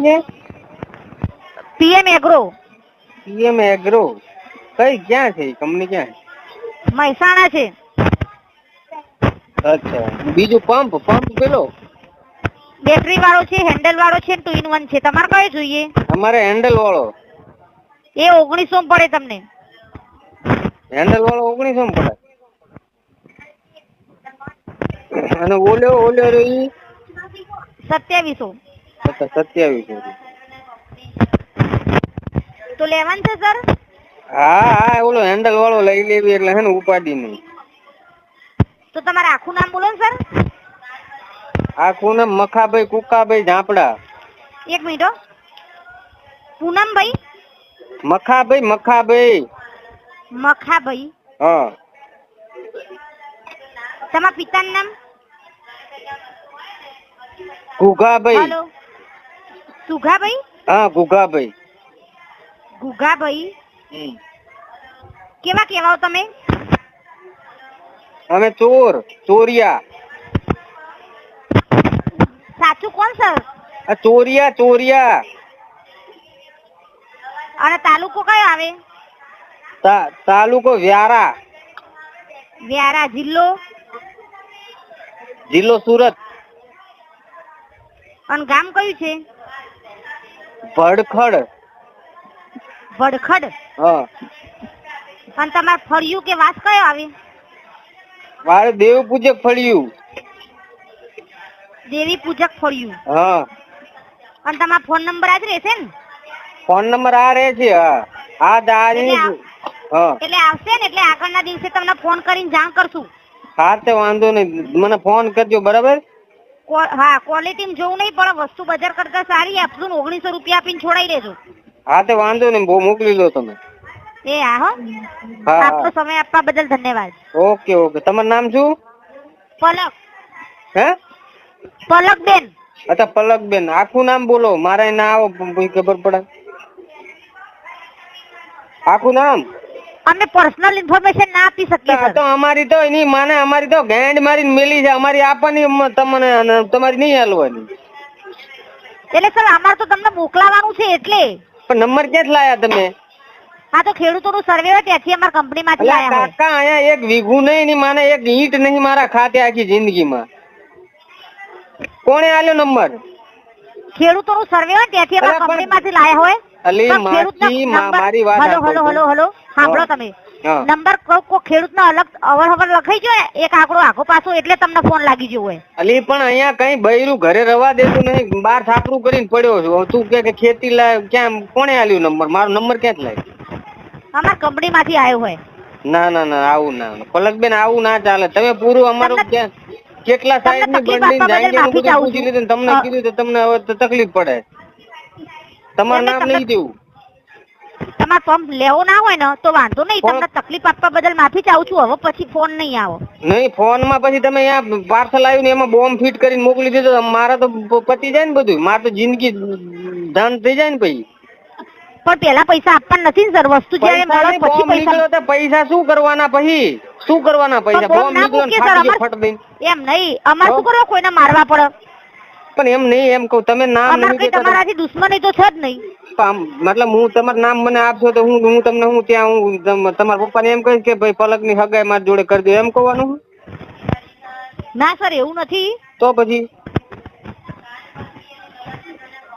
Company છે? PM agro PM agro કઈ ક્યાં છે? કંપની ક્યાં? મહેસાણા છે. અચ્છા. બીજું પંપ પંપ પેલો? બેટરી વાળો છે હેન્ડલ વાળો છે ટુ ઇન વન છે. તમારે કયો જોઈએ? અમારે હેન્ડલ વાળો. એ ઓગણીસો પડે તમને. હેન્ડલ વાળો ઓગણીસો માં પડે. અને ઓલ્યો ઓલ્યો રહી ઈ? સત્યાવીસો. અચ્છા સત્યાવીસો તો લેવાનું છે સર? હા હા ઓલો હેન્ડલ વાળો લઈ લેવી એટલે હે ને ઉપાડી નહીં. તો તમારે આખું નામ બોલો ને સર. આખું નામ મખાભાઈ કુકાભાઈ ઝાપડા. એક મિનિટ પૂનમભાઈ મખાભાઈ મખાભાઈ. મખાભાઈ. હા. તમારા પિતાનું નામ? કુકાભાઈ હલો. સુઘાભાઈ હા ગુગાભાઈ. ગુગાભાઈ? હમ. કેવા કેવાઓ તમે? અમે ચોર ચોરિયા. સાચું કોણ સર? આ ચોરિયા ચોરિયા. અને તાલુકો કયો આવે? તા- તાલુકો વ્યારા. વ્યારા જિલ્લો? જિલ્લો સુરત. અને ગામ કયું છે? ભડખડ. ભડખડ? હા. પણ તમારે ફળિયું કે વાસ કયો આવી? મારે દેવ પૂજક ફળ્યું. દેવી પૂજક ફળિયું? હા. પણ તમારો ફોન નંબર આજ રહેશે ને? ફોન નંબર આ રહે છે હા. આ દારી હા. એટલે આવશે ને એટલે આગળના દિવસે તમને ફોન કરીને જાણ કરશું. હા તે વાંધો નહીં. મને ફોન કરજો બરાબર? હા ક્વોલિટી જોવું નહીં પણ વસ્તુ બજાર કરતા સારી આપશું ને ઓગણીસો રૂપિયા આપીને છોડાઈ દેજો. હા તે વાંધો નહીં બહુ મોકલી લો તમે. એ હા હો. હા આપનો સમય આપવા બદલ ધન્યવાદ. Okay okay. તમારું નામ શું? પલક. હે? પલક બેન અચ્છા પલકબેન. આખું નામ બોલો. મારે ના આવો ખબર પડે આખું નામ? અમે પર્સનલ ઇન્ફોર્મેશન ના આપી શકીએ આ તો સર અમારી તો એની માને અમારી તો ગેંડ મારીને મેલી છે. અમારી આપવાની તમને તમારી નહીં હાલવાની. એટલે સર અમારે તો તમને મોકલાવાનું છે એટલે. પણ નંબર ક્યાંથી લાયા તમે? હા તો ખેડૂતોનું સર્વે હોય ત્યાંથી અમારા કંપનીમાંથી માંથી લાયા કાકા અહીંયા એક વીઘું નહીં એની માને એક ઈંટ નહીં મારા ખાતે આખી જિંદગીમાં. કોણે આલ્યો નંબર? ખેડૂતોનું સર્વે હોય ત્યાંથી અમારા કંપની માંથી કંપનીમાંથી લાયા હોય. અલી માસી મારી વાત હલો હલો હલો હલો. સાંભળો તમે. હા. નંબર કોઈ કોઈ ખેડૂતનો અલગ અવર હવર લખાઈ ગયો એક આંકડો આખો પાછો એટલે તમને ફોન લાગી ગયો હોય. અલી પણ અહીંયા કઈ બૈરું ઘરે રવા દેતું નહીં. બાર છાપરું કરીને પડ્યો છું. તું કે કે ખેતી લાય ક્યાં કોણે આલ્યો નંબર? મારો નંબર ક્યાંથી લાય? કંપની માંથી આવ્યો હોય. ના ના ના આવું ના પલકબેન આવું ના ચાલે. તમે પૂરું અમારું કેટલા સાહેબની બંડી તમને કીધું તો તમને હવે તકલીફ પડે. તમારું નામ નહીં દેવું. તમારે પંપ લેવો ના હોય ને તો વાંધો નહીં. તમને તકલીફ આપવા બદલ માફી ચાહું છું. હવે પછી ફોન નહીં આવો. નહીં ફોનમાં પછી તમે અહીંયા પાર્સલ આવ્યું ને એમાં બોમ્બ ફિટ કરીને મોકલી દીધો મારા તો પતી જાય ને બધું. મારે તો જિંદગી ધન થઈ જાય ને પછી. પણ પેલા પૈસા આપવાના નથી ને સર. વસ્તુ જ્યારે મળે પછી પૈસા પૈસા શું કરવાના પછી? શું કરવાના પૈસા? બોમ્બ નીકળ્યો ફાટી દઈ એમ નહીં. અમારે શું. કરવા? કોઈને મારવા પડે. પણ એમ નહીં એમ કહું તમે નામ અમારે નહીં કઈ દેતા તમારાથી દુશ્મની તો છે જ નહીં. આમ મતલબ હું તમારું નામ મને આપશો તો હું હું તમને હું ત્યાં હું તમ- તમારા પપ્પાને એમ કહીશ કે ભાઈ પલકની હગાઈ મારી જોડે કરી દો એમ કહેવાનું ના સર એવું નથી. તો પછી?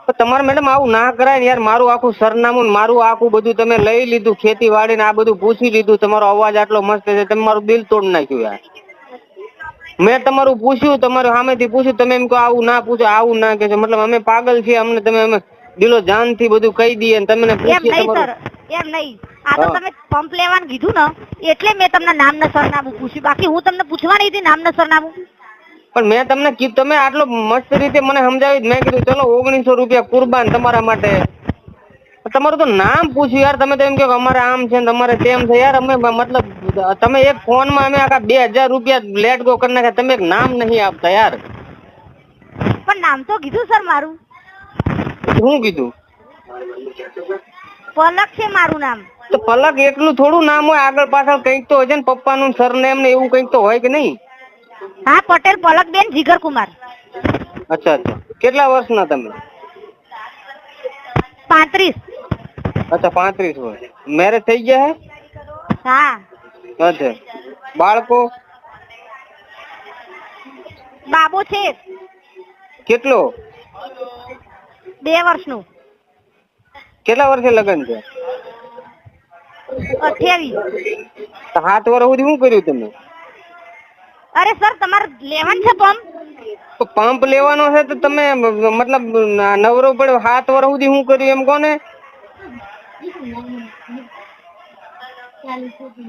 તો તમારે મેડમ આવું ના કરાય ને યાર મારું આખું સરનામું ને મારું આખું બધું તમે લઈ લીધું ખેતી વાડી ને આ બધું પૂછી લીધું તમારો અવાજ આટલો મસ્ત છે તમે મારું દિલ તોડ નાખ્યું યાર. મેં તમારું પૂછ્યું તમારું સામેથી પૂછ્યું તમે એમ કહો આવું ના પૂછો આવું ના કહેશો. મતલબ અમે પાગલ છીએ અમને તમે અમે દિલો જાનથી બધું કહી દઈએ તમને પૂછીએ નહીં તમારું. એમ નહીં. આ તો તમે પંપ લેવાનું કીધું ને એટલે મેં તમને નામ ને સરનામું પૂછ્યું. બાકી હું તમને પૂછવાની હતી નામ ને સરનામું. પણ મેં તમને કીધું તમે આટલો મસ્ત રીતે મને સમજાવી મેં કીધું ચલો ઓગણીસો રૂપિયા કુરબાન તમારા માટે. તમારું તો નામ પૂછ્યું યાર. તમે તો એમ કે અમારે આમ છે ને તમારે તેમ છે. યાર અમે મતલબ તમે એક ફોનમાં અમે આખા બે હજાર રૂપિયા લેટ ગો કરી નાખ્યા. તમે એક નામ નહીં આપતા યાર. પણ નામ તો કીધું સર મારું. શું કીધું? પલક છે મારું નામ. તો પલક એટલું થોડું નામ હોય આગળ પાછળ કંઈક તો હોય છે ને પપ્પાનું સરનેમ ને એવું કંઈક તો હોય કે નહીં? હા પટેલ પલક બેન જીગર કુમાર. અચ્છા અચ્છા. કેટલા વર્ષના તમે? અચ્છા પાંત્રીસ વર્ષ મેરેજ થઈ ગયા હા? હે અચ્છા બાળકો? બાબો છે કેટલો? બે વર્ષનું। કેટલા વર્ષે લગ્ન છે? અઠ્યાવીસ। તો સાત વર્ષ સુધી શું કર્યું તમે? અરે સર તમારે લેવાનું છે પંપ? તો પંપ લેવાનો છે તો તમે મ- મતલબ ન- નવરો પડ્યો સાત વર્ષ સુધી શું કર્યું એમ કોને?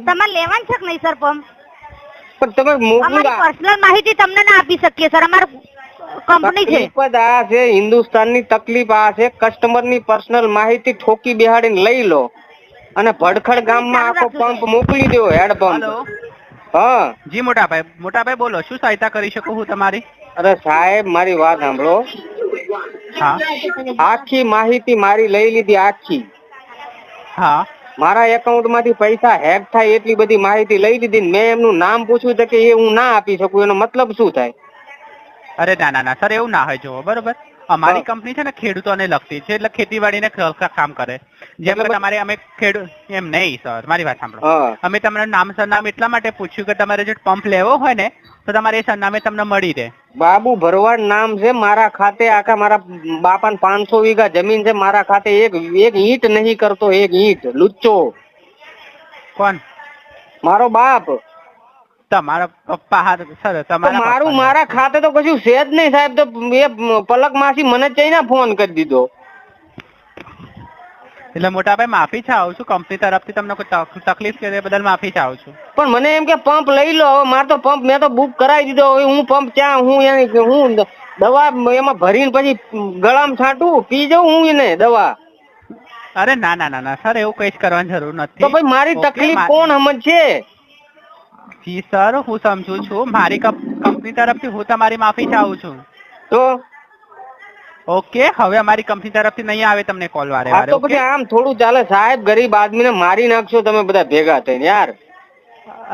તમારે લેવાનું છે કે નહીં સર પમ પણ તમે અમારી પર્સનલ માહિતી તમને ના આપી શકીએ સર. અમાર કંપની છે. તકલીફ આ છે હિન્દુસ્તાનની તકલીફ આ છે. કસ્ટમરની પર્સનલ માહિતી ઠોકી બેહાડીને લઈ લો. અને ભડખડ ગામમાં આખો પંપ મોકલી દો હેડ પંપ હા. જી મોટાભાઈ. મોટાભાઈ બોલો શું સહાયતા કરી શકું હું તમારી? અરે સાહેબ મારી વાત સાંભળો. આખી માહિતી મારી લઈ લીધી આખી. હા. મારા એકાઉન્ટમાંથી પૈસા હેક થાય એટલી બધી માહિતી લઈ લીધી ને મેં એમનું નામ પૂછ્યું તો કે એ હું ના આપી શકું. એનો મતલબ શું થાય? અરે ના ના ના સર એવું ના હોય. જુઓ બરોબર. અમારી કંપની છે ને ખેડૂતોને લગતી છે એટલે ખેતીવાડીને કામ કરે. જેમ કે તમારે અમે ખેડૂત એમ નહીં સર મારી વાત સાંભળો. અમે તમને નામ સરનામ એટલા માટે પૂછ્યું કે તમારે જો પંપ લેવો હોય ને તો તમારે એ સરનામે તમને મળી રહે. બાબુ ભરવાડ નામ છે મારા ખાતે આખા મારા બાપાને પાંચસો વીઘા જમીન છે મારા ખાતે એક એક ઈંટ નહીં કરતો એક ઈંટ લુચ્ચો. કોણ? મારો બાપ. તમારા પપ્પા હા સર તમારા મારું મારા ખાતે તો કશું છે જ નહીં સાહેબ તો એ પલક માસી મને જઈને ફોન કરી દીધો. એટલે મોટા ભાઈ માફી ચાહું છું કંપની તરફથી તમને કોઈ તકલીફ કે બદલ માફી ચાહું છું. પણ મને એમ કે પંપ લઈ લો હવે મારે તો પંપ મેં તો બુક કરાવી દીધો હવે હું પંપ ક્યાં હું એની હું દવા એમાં ભરીને પછી ગળામાં છાંટું પી જાઉં હું એને દવા. અરે ના ના ના ના સર એવું કઈ કરવાની જરૂર નથી. તો ભાઈ મારી તકલીફ કોણ સમજશે? જી સર હું સમજુ છું. મારી કંપની તરફથી હું તમારી માફી ચાહું છું. તો ઓકે હવે અમારી કંપની તરફથી નહીં આવે તમને કોલ વારે આ વારે તો પછી આમ થોડું ચાલે. સાહેબ ગરીબ આદમીને મારી નાખશો તમે બધા ભેગા થઈને યાર.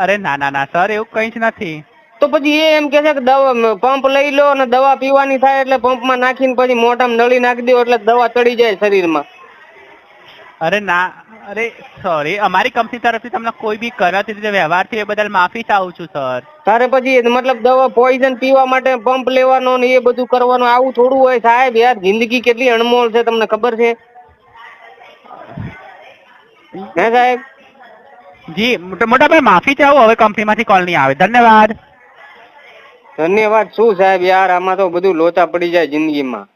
અરે ના ના ના સર એવું કઈ જ નથી. તો પછી એ એમ કે છે કે દવા પંપ લઈ લો અને દવા પીવાની થાય એટલે પંપમાં નાખીને પછી મોઢામાં નળી નાખી દો એટલે દવા ચડી જાય શરીરમાં. અરે ના અરે સોરી અમારી કંપની તરફથી તમને કોઈ બી કરત રીતે વ્યવહાર થયો એ બદલ માફી ચાહું છું સર તારે પછી મતલબ દવા પોઈઝન પીવા માટે પંપ લેવાનો ને એ બધું કરવાનું આવું થોડું હોય સાહેબ. યાર જિંદગી કેટલી અણમોલ છે તમને ખબર છે? હે સાહેબ? જી મોટા મોટાભાઈ માફી ચાહું. હવે કંપનીમાંથી કોલ નહીં આવે. ધન્યવાદ. ધન્યવાદ. શું સાહેબ? યાર આમાં તો બધું લોચા પડી જાય જિંદગીમાં.